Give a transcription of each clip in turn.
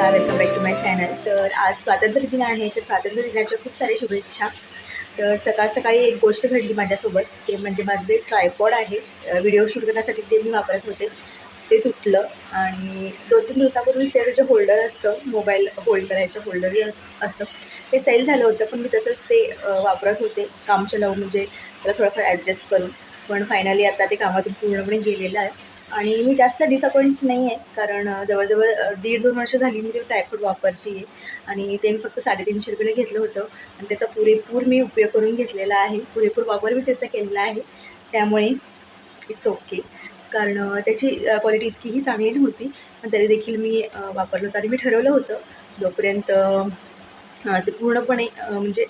Welcome back to my channel तर आज स्वातंत्र्य दिन आहे तर स्वातंत्र्य दिनाच्या खूप साऱ्या शुभेच्छा. तर सकाळ सकाळी एक गोष्ट घडली माझ्यासोबत ते म्हणजे माझं जे ट्रायपॉड आहे व्हिडिओ शूट करण्यासाठी जे मी वापरत होते ते तुटलं. आणि दोन तीन दिवसापूर्वीच त्याचं जे होल्डर असतं मोबाईल होल्ड करायचं होल्डर असतं ते सेल झालं होतं. पण मी तसंच ते वापरत होते. काम चलावून म्हणजे त्याला थोडंफार ॲडजस्ट करून. पण फायनली आता ते कामातून पूर्णपणे गेलेलं आहे. आणि मी जास्त डिसअपॉइंट नाही आहे कारण जवळजवळ दीड दोन वर्ष झाली मी ते ट्रायपॉड वापरते आहे आणि ते मी फक्त साडेतीनशे रुपयाला घेतलं होतं. आणि त्याचा पुरेपूर मी उपयोग करून घेतलेला आहे. पुरेपूर वापर मी त्याचा केलेला आहे. त्यामुळे इट्स ओके कारण त्याची क्वालिटी इतकीही चांगली नव्हती. पण तरी देखील मी वापरलं होतं. आणि मी ठरवलं होतं जोपर्यंत ते पूर्णपणे म्हणजे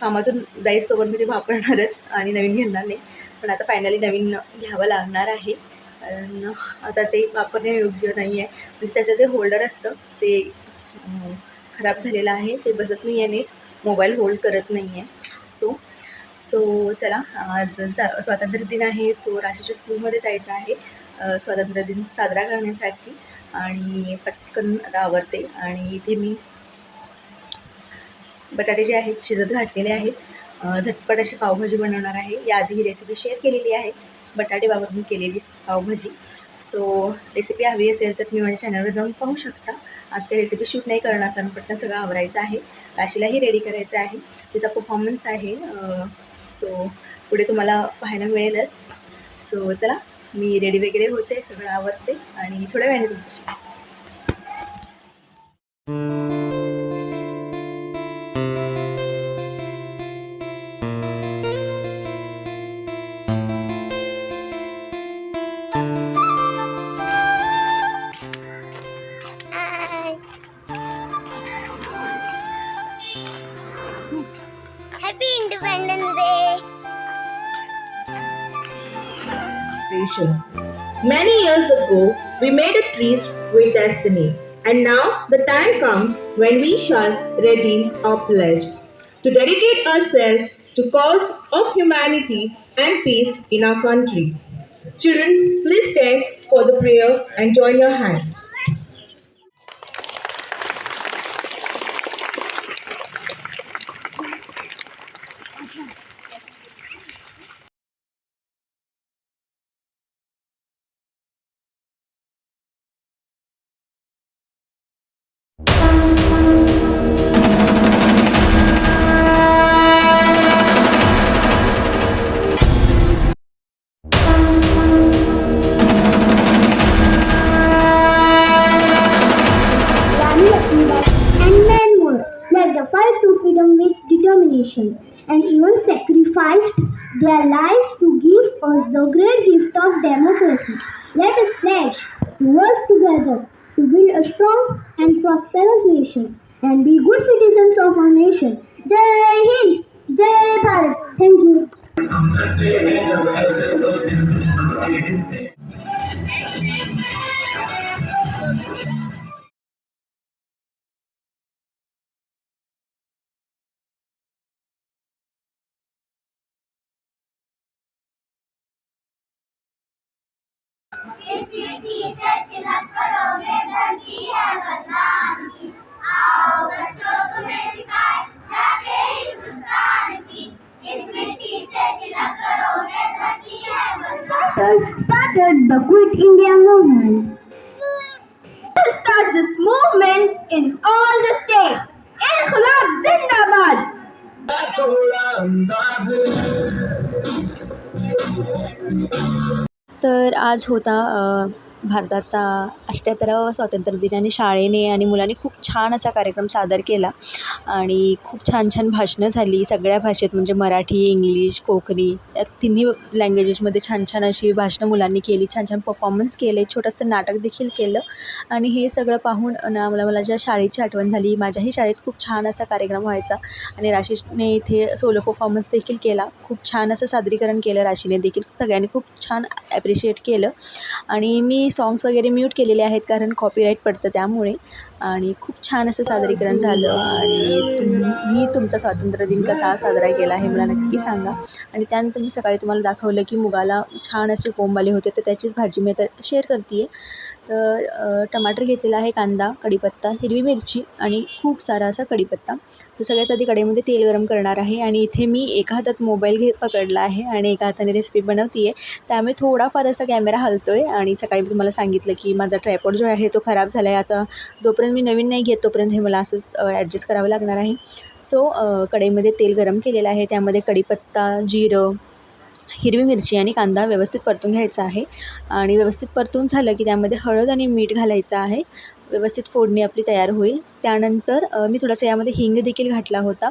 कामातून जाईस मी ते वापरणारच आणि नवीन घेणार नाही. पण आता फायनली नवीन घ्यावं लागणार आहे. कारण आता ते वापरणे योग्य नाही आहे म्हणजे त्याचं जे होल्डर असतं ते खराब झालेलं आहे. ते बसत नाही आहे मोबाईल होल्ड करत नाही आहे सो सो चला आज सा स्वातंत्र्य दिन आहे. सो राशीच्या स्कूलमध्ये जायचं आहे. स्वातंत्र्य दिन साजरा करण्यासाठी आणि पटकन आता आवडते आणि इथे मी बटाटे जे आहेत शिजत घातलेले आहेत. झटपट अशी पावभाजी बनवणार आहे. याआधी ही रेसिपी शेअर केलेली आहे. बटाटे वापरून केलेली पावभाजी सो रेसिपी हवी असेल तर तुम्ही माझ्या चॅनलवर जाऊन पाहू शकता. आज काही रेसिपी शूट नाही करणार कारण पटकन सगळं आवरायचं आहे. राशीलाही रेडी करायचं आहे. तिचा परफॉर्मन्स आहे सो पुढे तुम्हाला पाहायला मिळेलच. सो चला मी रेडी वगैरे होते सगळं आवडते आणि थोड्या वेळाने तुमच्याशी Happy Independence Day. Many years ago, we made a tryst with destiny, and now the time comes when we shall redeem our pledge to dedicate ourselves to cause of humanity and peace in our country. Children, please stand for the prayer and join your hands. Yeah. Even sacrificed their lives to give us the great gift of democracy. Let us pledge to work together to build a strong and prosperous nation and be good citizens of our nation. Jai Hind! Jai Bharat! Thank you. Started the Quit India movement. To start this movement in all the states. Inqilab Zindabad! तर आज होता भारताचा अठ्ठ्याहत्तरावा स्वातंत्र्य दिन आणि शाळेने आणि मुलांनी खूप छान असा कार्यक्रम सादर केला. आणि खूप छान छान भाषणं झाली. सगळ्या भाषेत म्हणजे मराठी इंग्लिश कोकणी या तिन्ही लँग्वेजेसमध्ये छान छान अशी भाषणं मुलांनी केली. छान छान परफॉर्मन्स केले. छोटंसं नाटक देखील केलं. आणि हे सगळं पाहून ना मला मला ज्या शाळेची आठवण झाली माझ्याही शाळेत खूप छान असा कार्यक्रम व्हायचा. आणि राशीने इथे सोलो परफॉर्मन्स देखील केला. खूप छान असं सादरीकरण केलं राशीने देखील. सगळ्यांनी खूप छान ॲप्रिशिएट केलं. आणि मी सॉंग्स वगैरे म्यूट केलेले आहेत कारण कॉपीराईट पडतं त्यामुळे. आणि खूप छान असं सादरीकरण झालं आणि तुम्ही तुमचा स्वातंत्र्य दिन कसा साजरा केला हे मला नक्की सांगा. आणि त्यानंतर मी सकाळी तुम्हाला दाखवलं की मुगाला छान असे कोंब आले होते तर त्याचीच भाजी मी आता शेअर करते आहे तर टमाटर घेतलेला आहे कांदा कढीपत्ता हिरवी मिरची आणि खूप सारा असा कढीपत्ता. तर सगळ्यात आधी कढईमध्ये तेल गरम करणार आहे आणि इथे मी एका हातात मोबाईल घे पकडला आहे आणि एका हाताने रेसिपी बनवते आहे त्यामुळे थोडाफार असा कॅमेरा हलतो आहे आणि सकाळी मी तुम्हाला सांगितलं की माझा ट्रायपॉड जो आहे तो खराब झाला आहे आता जोपर्यंत मी नवीन नाही घेत तोपर्यंत हे मला असंच ॲडजस्ट करावं लागणार आहे. सो कढईमध्ये तेल गरम केलेलं आहे. त्यामध्ये कढीपत्ता जिरं हिरवी मिरची आणि कांदा व्यवस्थित परतून घ्यायचा आहे. आणि व्यवस्थित परतून झालं की त्यामध्ये हळद आणि मीठ घालायचं आहे. व्यवस्थित फोडणी आपली तयार होईल. त्यानंतर मी थोडासा यामध्ये हिंग देखील घातला होता.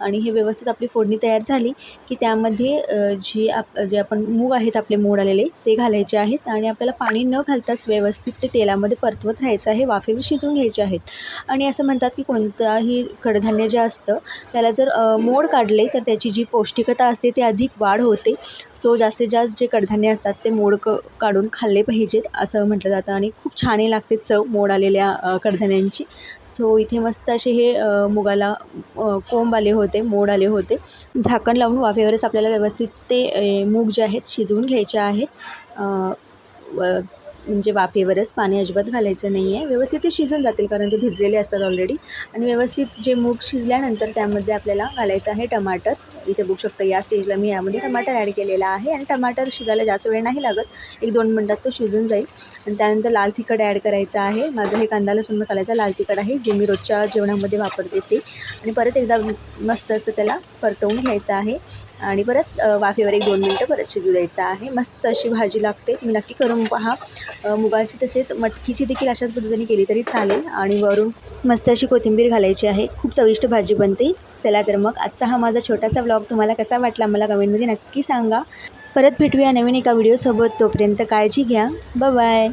आणि हे व्यवस्थित आपली फोडणी तयार झाली की त्यामध्ये जी आप जे आपण मूग आहेत आपले मोड आलेले ते घालायचे आहेत आणि आपल्याला पाणी न घालताच व्यवस्थित ते तेलामध्ये परतवत राहायचं आहे वाफेवर शिजवून घ्यायचे आहेत. आणि असं म्हणतात की कोणताही कडधान्य जे असतं त्याला जर मोड काढले तर त्याची जी पौष्टिकता असते ती अधिक वाढ होते. सो जास्तीत जास्त जे कडधान्य असतात ते मोड क काढून खाल्ले पाहिजेत असं म्हटलं जातं. आणि खूप छानही लागते चव मोड आलेल्या कडधान्यांची. सो इथे मस्त असे हे मुगाला कोंब आले होते मोड आले होते. झाकण लावून वाफेवरच आपल्याला व्यवस्थित ते मूग जे आहेत शिजवून घ्यायचे आहेत. व म्हणजे वाफेवरच पाणी अजिबात घालायचं नाही आहे. व्यवस्थित ते शिजून जातील कारण ते भिजलेले असतात ऑलरेडी आणि व्यवस्थित जे मूग शिजल्यानंतर त्यामध्ये आपल्याला घालायचं आहे टमाटर. इथे बघू शकता या स्टेजला मी यामध्ये टमाटर ॲड केलेला आहे. आणि टमाटर शिजायला जास्त वेळ नाही लागत. एक दोन मिनटात तो शिजून जाईल. आणि त्यानंतर लाल तिखट ॲड करायचं आहे. माझं हे कांदा लसूण मसाल्याचं लाल तिखट आहे जे मी रोजच्या जेवणामध्ये वापरते ते. आणि परत एकदा मस्त असं त्याला परतवून घ्यायचं आहे. आणि परत वाफेवर एक दोन मिनटं परत शिजू द्यायचं आहे. मस्त अशी भाजी लागते. तुम्ही नक्की करून पहा. मुगाची तसेच मटकीची देखील अशाच पद्धतीने केली तरी चालेल. आणि वरून मस्त अशी कोथिंबीर घालायची आहे. खूप चविष्ट भाजी बनते. चला तर मग आजचा हा माझा छोटासा व्लॉग तुम्हाला कसा वाटला मला कमेंटमध्ये नक्की सांगा. परत भेटूया नवीन एका व्हिडिओसोबत तोपर्यंत काळजी घ्या. बाय